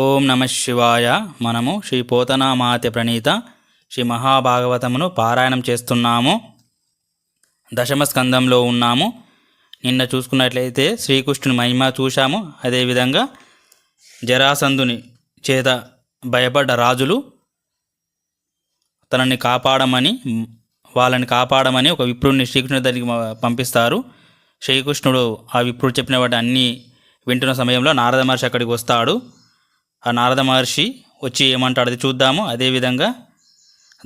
ఓం నమ శివాయ. మనము శ్రీ పోతనామాత ప్రణీత శ్రీ మహాభాగవతమును పారాయణం చేస్తున్నాము. దశమ స్కందంలో ఉన్నాము. నిన్న చూసుకున్నట్లయితే శ్రీకృష్ణుని మహిమ చూశాము. అదేవిధంగా జరాసంధుని చేత భయపడ్డ రాజులు తనని కాపాడమని వాళ్ళని కాపాడమని ఒక విప్రుడిని శ్రీకృష్ణుడి దగ్గరికి పంపిస్తారు. శ్రీకృష్ణుడు ఆ విప్రుడు చెప్పిన వాటి అన్నీ వింటున్న సమయంలో నారద మహర్షి అక్కడికి వస్తాడు. నారద మహర్షి వచ్చి ఏమంటాడు అది చూద్దాము. అదేవిధంగా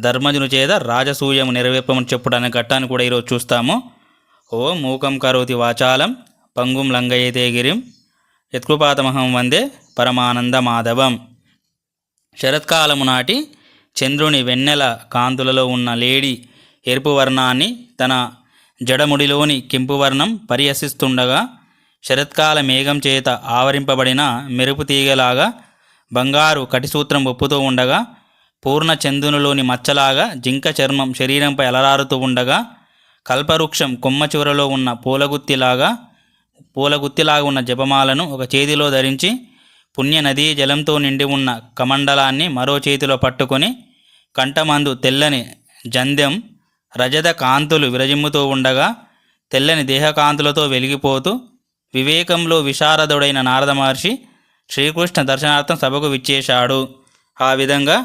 ధర్మజుని చేత రాజసూయము నెరవేర్పమని చెప్పుడు అనే ఘట్టాన్ని కూడా ఈరోజు చూస్తాము. ఓ మూకం కరోతి వాచాలం పంగుం లంగయతే గిరిం యత్కృపాతమహం వందే పరమానంద మాధవం. శరత్కాలము నాటి చంద్రుని వెన్నెల కాంతులలో ఉన్న లేడి ఎరుపు వర్ణాన్ని తన జడముడిలోని కెంపు వర్ణం పరిహసిస్తుండగా శరత్కాల మేఘం చేత ఆవరింపబడిన మెరుపు తీగలాగా బంగారు కటిసూత్రం ఒప్పుతూ ఉండగా పూర్ణ చందునులోని మచ్చలాగా జింక చర్మం శరీరంపై అలరారుతూ ఉండగా కల్పవృక్షం కొమ్మ చివరలో ఉన్న పూలగుత్తిలాగా పూలగుత్తిలాగా ఉన్న జపమాలను ఒక చేతిలో ధరించి పుణ్య నదీ జలంతో నిండి ఉన్న కమండలాన్ని మరో చేతిలో పట్టుకొని కంఠమందు తెల్లని జంధ్యం రజత కాంతులు విరజిమ్ముతూ ఉండగా తెల్లని దేహకాంతులతో వెలిగిపోతూ వివేకంలో విశారదుడైన నారద మహర్షి శ్రీకృష్ణ దర్శనార్థం సభకు విచ్చేశాడు. ఆ విధంగా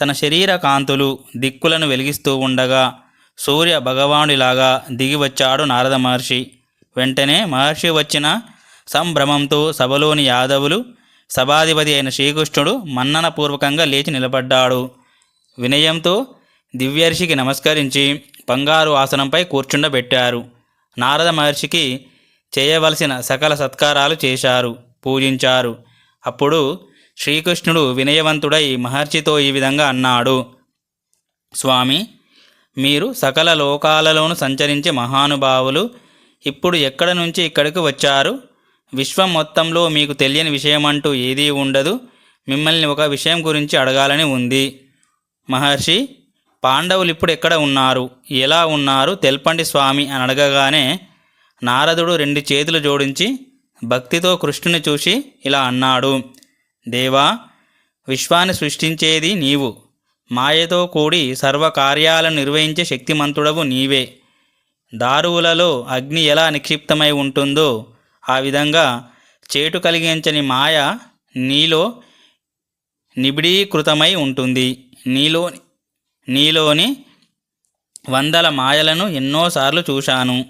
తన శరీర కాంతులు దిక్కులను వెలిగిస్తూ ఉండగా సూర్య భగవానుడిలాగా దిగివచ్చాడు నారద మహర్షి. వెంటనే మహర్షి వచ్చిన సంభ్రమంతో సభలోని యాదవులు సభాధిపతి అయిన శ్రీకృష్ణుడు మన్ననపూర్వకంగా లేచి నిలబడ్డాడు. వినయంతో దివ్యర్షికి నమస్కరించి బంగారు ఆసనంపై కూర్చుండబెట్టారు. నారద మహర్షికి చేయవలసిన సకల సత్కారాలు చేశారు పూజించారు. అప్పుడు శ్రీకృష్ణుడు వినయవంతుడై మహర్షితో ఈ విధంగా అన్నాడు. స్వామి మీరు సకల లోకాలలోనూ సంచరించే మహానుభావులు ఇప్పుడు ఎక్కడ నుంచి ఇక్కడికి వచ్చారు? విశ్వం మొత్తంలో మీకు తెలియని విషయం అంటూ ఏదీ ఉండదు. మిమ్మల్ని ఒక విషయం గురించి అడగాలని ఉంది. మహర్షి పాండవులు ఇప్పుడు ఎక్కడ ఉన్నారు? ఎలా ఉన్నారు? తెల్పండి స్వామి అని అడగగానే నారదుడు రెండు చేతులు జోడించి భక్తితో కృష్ణుని చూసి ఇలా అన్నాడు దేవా విశ్వాన్ని సృష్టించేది నీవు. మాయతో కూడి సర్వకార్యాలను నిర్వహించే శక్తిమంతుడవు నీవే. దారువులలో అగ్ని ఎలా నిక్షిప్తమై ఉంటుందో ఆ విధంగా చేటు కలిగించని మాయ నీలో నిబిడీకృతమై ఉంటుంది. నీలో నీలోని వందల మాయలను ఎన్నోసార్లు చూశాను.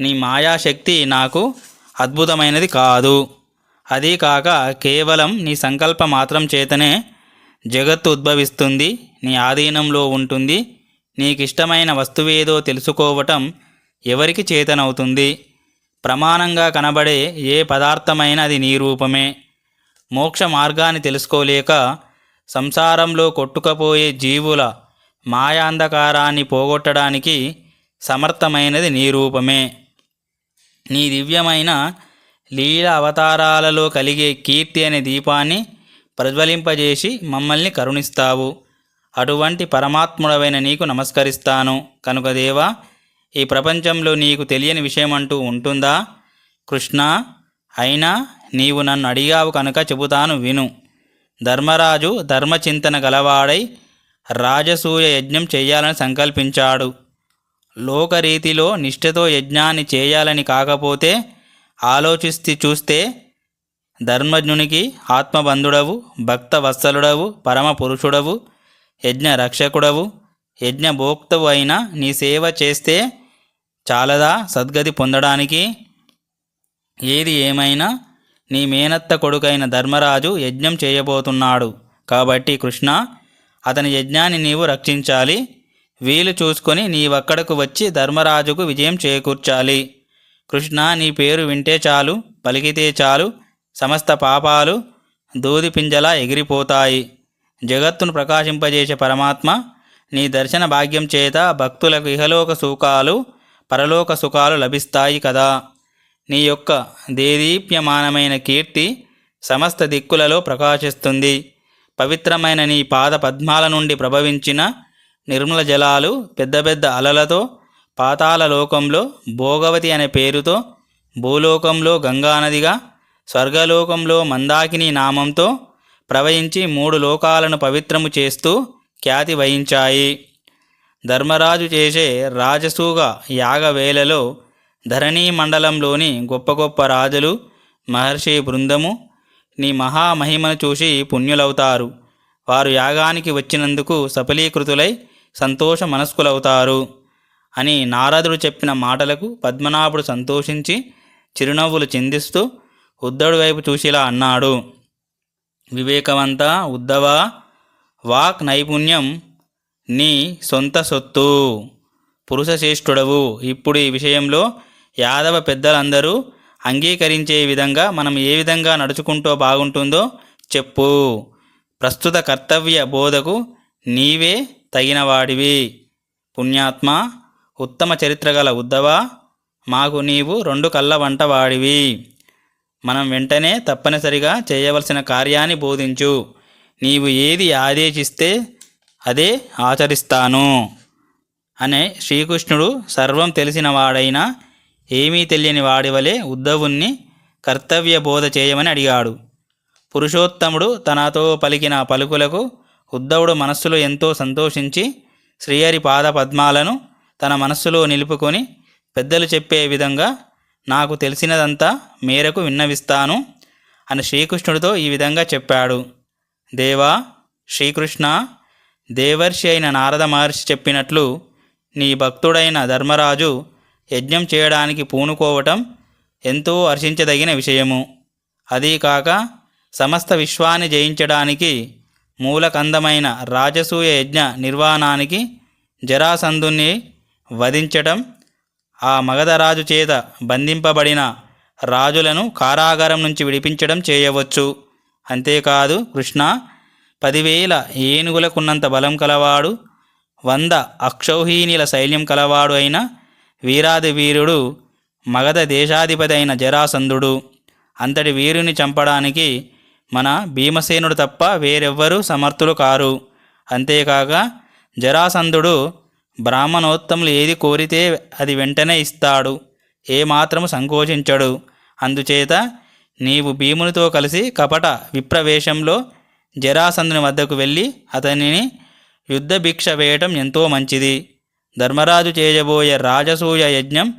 నీ మాయాశక్తి నాకు అద్భుతమైనది కాదు. అదీ కాక కేవలం నీ సంకల్ప మాత్రం చేతనే జగత్తు ఉద్భవిస్తుంది నీ ఆధీనంలో ఉంటుంది నీకిష్టమైన వస్తువేదో తెలుసుకోవటం ఎవరికి చేతనవుతుంది? ప్రమాణంగా కనబడే ఏ పదార్థమైనా అది నీ రూపమే. మోక్ష మార్గాన్ని తెలుసుకోలేక సంసారంలో కొట్టుకపోయే జీవుల మాయాంధకారాన్ని పోగొట్టడానికి సమర్థమైనది నీ రూపమే. నీ దివ్యమైన లీల అవతారాలలో కలిగే కీర్తి అనే దీపాన్ని ప్రజ్వలింపజేసి మమ్మల్ని కరుణిస్తావు. అటువంటి పరమాత్ముడవైన నీకు నమస్కరిస్తాను. కనుక దేవా ఈ ప్రపంచంలో నీకు తెలియని విషయం అంటూ ఉంటుందా? కృష్ణ అయినా నీవు నన్ను అడిగావు కనుక చెబుతాను విను. ధర్మరాజు ధర్మచింతన గలవాడై రాజసూయ యజ్ఞం చేయాలని సంకల్పించాడు. లోకరీతిలో నిష్ఠతో యజ్ఞాన్ని చేయాలని కాకపోతే ఆలోచిస్తే చూస్తే ధర్మజ్ఞునికి ఆత్మబంధుడవు భక్త వత్సలుడవు పరమ పురుషుడవు యజ్ఞ రక్షకుడవు యజ్ఞభోక్తవు అయిన నీ సేవ చేస్తే చాలదా? సద్గతి పొందడానికి ఏది ఏమైనా నీ మేనత్త కొడుకైన ధర్మరాజు యజ్ఞం చేయబోతున్నాడు. కాబట్టి కృష్ణ అతని యజ్ఞాన్ని నీవు రక్షించాలి. వీలు చూసుకొని నీవక్కడకు వచ్చి ధర్మరాజుకు విజయం చేకూర్చాలి. కృష్ణ నీ పేరు వింటే చాలు పలికితే చాలు సమస్త పాపాలు దూది పింజలా ఎగిరిపోతాయి. జగత్తును ప్రకాశింపజేసే పరమాత్మ నీ దర్శన భాగ్యం చేత భక్తులకు ఇహలోక సుఖాలు పరలోక సుఖాలు లభిస్తాయి కదా. నీ యొక్క దేదీప్యమానమైన కీర్తి సమస్త దిక్కులలో ప్రకాశిస్తుంది. పవిత్రమైన నీ పాద పద్మాల నుండి ప్రభవించిన నిర్మల జలాలు పెద్ద పెద్ద అలలతో పాతాల లోకంలో భోగవతి అనే పేరుతో భూలోకంలో గంగానదిగా స్వర్గలోకంలో మందాకిని నామంతో ప్రవహించి మూడు లోకాలను పవిత్రము చేస్తూ ఖ్యాతి వహించాయి. ధర్మరాజు చేసే రాజసూగ యాగవేళలో ధరణీ మండలంలోని గొప్ప గొప్ప రాజులు మహర్షి బృందము నీ మహామహిమను చూసి పుణ్యులవుతారు. వారు యాగానికి వచ్చినందుకు సఫలీకృతులై సంతోష మనస్కులవుతారు అని నారదుడు చెప్పిన మాటలకు పద్మనాభుడు సంతోషించి చిరునవ్వులు చిందిస్తూ ఉద్ధవుడి వైపు చూసిలా అన్నాడు. వివేకవంత ఉద్ధవ వాక్ నైపుణ్యం నీ సొంత సొత్తు. పురుషశ్రేష్ఠుడవు. ఇప్పుడు ఈ విషయంలో యాదవ పెద్దలందరూ అంగీకరించే విధంగా మనం ఏ విధంగా నడుచుకుంటూ బాగుంటుందో చెప్పు. ప్రస్తుత కర్తవ్య బోధకు నీవే తగినవాడివి. పుణ్యాత్మ ఉత్తమ చరిత్ర గల ఉద్దవా మాకు నీవు రెండు కళ్ళ వంట వాడివి మనం వెంటనే తప్పనిసరిగా చేయవలసిన కార్యాన్ని బోధించు. నీవు ఏది ఆదేశిస్తే అదే ఆచరిస్తాను. అనే శ్రీకృష్ణుడు సర్వం తెలిసిన వాడైనా ఏమీ తెలియని వాడివలే ఉద్ధవుణ్ణి కర్తవ్య బోధ చేయమని అడిగాడు. పురుషోత్తముడు తనతో పలికిన పలుకులకు ఉద్ధవుడు మనస్సులో ఎంతో సంతోషించి శ్రీహరి పాద పద్మాలను తన మనస్సులో నిలుపుకొని పెద్దలు చెప్పే విధంగా నాకు తెలిసినదంతా మేరకు విన్నవిస్తాను అని శ్రీకృష్ణుడితో ఈ విధంగా చెప్పాడు. దేవా శ్రీకృష్ణ దేవర్షి అయిన నారద మహర్షి చెప్పినట్లు నీ భక్తుడైన ధర్మరాజు యజ్ఞం చేయడానికి పూనుకోవటం ఎంతో హర్షించదగిన విషయము. అదీ కాక సమస్త విశ్వాన్ని జయించడానికి మూలకందమైన రాజసూయ యజ్ఞ నిర్వహణానికి జరాసంధుని వధించటం ఆ మగధరాజు చేత బంధింపబడిన రాజులను కారాగారం నుంచి విడిపించడం చేయవచ్చు. అంతేకాదు కృష్ణ పదివేల ఏనుగులకున్నంత బలం కలవాడు వంద అక్షౌహీనిల శైల్యం కలవాడు అయిన వీరాది వీరుడు మగధ దేశాధిపతి అయిన జరాసంధుడు. అంతటి వీరుని చంపడానికి మన భీమసేనుడు తప్ప వేరెవ్వరూ సమర్థులు కారు. అంతేకాక జరాసంధుడు బ్రాహ్మణోత్తములు ఏది కోరితే అది వెంటనే ఇస్తాడు. ఏమాత్రము సంకోచించడు. అందుచేత నీవు భీమునితో కలిసి కపట విప్రవేశంలో జరాసంధుని వద్దకు వెళ్ళి అతనిని యుద్ధ భిక్ష వేయటం ఎంతో మంచిది. ధర్మరాజు చేయబోయే రాజసూయ యజ్ఞం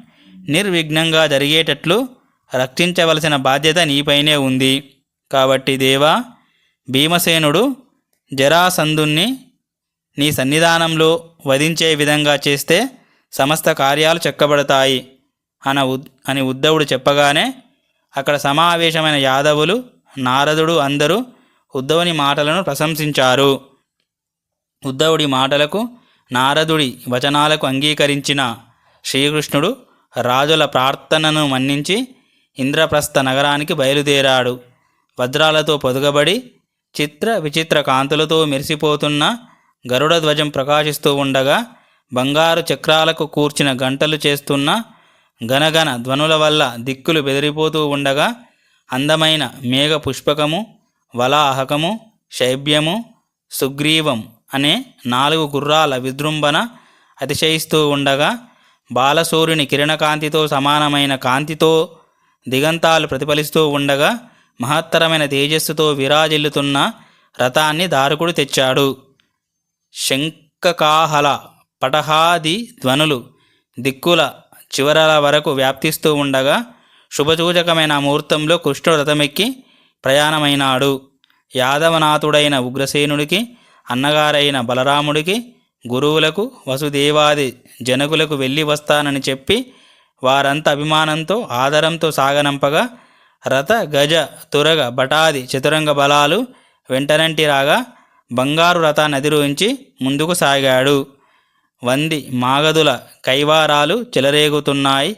నిర్విఘ్నంగా జరిగేటట్లు రక్షించవలసిన బాధ్యత నీపైనే ఉంది. కాబట్టి దేవా భీమసేనుడు జరాసంధుణ్ణి నీ సన్నిధానంలో వధించే విధంగా చేస్తే సమస్త కార్యాలు చెక్కబడతాయి అన ఉద్ అని ఉద్ధవుడు చెప్పగానే అక్కడ సమావేశమైన యాదవులు నారదుడు అందరూ ఉద్ధవుని మాటలను ప్రశంసించారు. ఉద్ధవుడి మాటలకు నారదుడి వచనాలకు అంగీకరించిన శ్రీకృష్ణుడు రాజుల ప్రార్థనను మన్నించి ఇంద్రప్రస్థ నగరానికి బయలుదేరాడు. వజ్రాలతో పొదుగబడి చిత్ర విచిత్ర కాంతులతో మెరిసిపోతున్న గరుడ ధ్వజం ప్రకాశిస్తూ ఉండగా బంగారు చక్రాలకు కూర్చిన గంటలు చేస్తున్న గనగన ధ్వనుల వల్ల దిక్కులు బెదిరిపోతూ ఉండగా అందమైన మేఘ పుష్పకము వలాహకము శైబ్యము సుగ్రీవం అనే నాలుగు గుర్రాల విజృంభణ అతిశయిస్తూ ఉండగా బాలసూర్యుని కిరణకాంతితో సమానమైన కాంతితో దిగంతాలు ప్రతిఫలిస్తూ ఉండగా మహత్తరమైన తేజస్సుతో విరాజిల్లుతున్న రథాన్ని దారుకుడు తెచ్చాడు. శంఖకాహల పటహాది ధ్వనులు దిక్కుల చివరల వరకు వ్యాప్తిస్తూ ఉండగా శుభసూచకమైన ముహూర్తంలో కృష్ణుడు రథమెక్కి ప్రయాణమైనాడు. యాదవనాథుడైన ఉగ్రసేనుడికి అన్నగారైన బలరాముడికి గురువులకు వసుదేవాది జనకులకు వెళ్ళి వస్తానని చెప్పి వారంత అభిమానంతో ఆదరంతో సాగనంపగా రథ గజ తురగ బటాది చతురంగ బలాలు వెంటనంటి రాగా బంగారు రథాన్ని అధిరోహించి ముందుకు సాగాడు. వంది మాగదుల కైవారాలు చెలరేగుతున్నాయి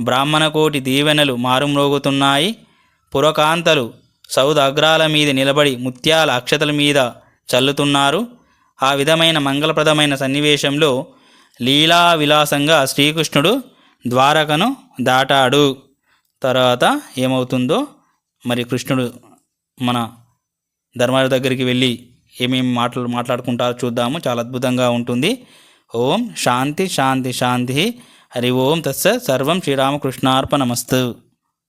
బ్రాహ్మణకోటి దీవెనలు మారుమ్రోగుతున్నాయి పురకాంతలు సౌద అగ్రాల మీద నిలబడి ముత్యాల అక్షతల మీద చల్లుతున్నారు. ఆ విధమైన మంగళప్రదమైన సన్నివేశంలో లీలా విలాసంగా శ్రీకృష్ణుడు ద్వారకను దాటాడు. తర్వాత ఏమవుతుందో మరి కృష్ణుడు మన ధర్మరాజు దగ్గరికి వెళ్ళి ఏమేమి మాటలు మాట్లాడుకుంటారో చూద్దాము. చాలా అద్భుతంగా ఉంటుంది. ఓం శాంతి శాంతి శాంతి. హరి ఓం తత్స సర్వం శ్రీరామకృష్ణార్పణమస్తు.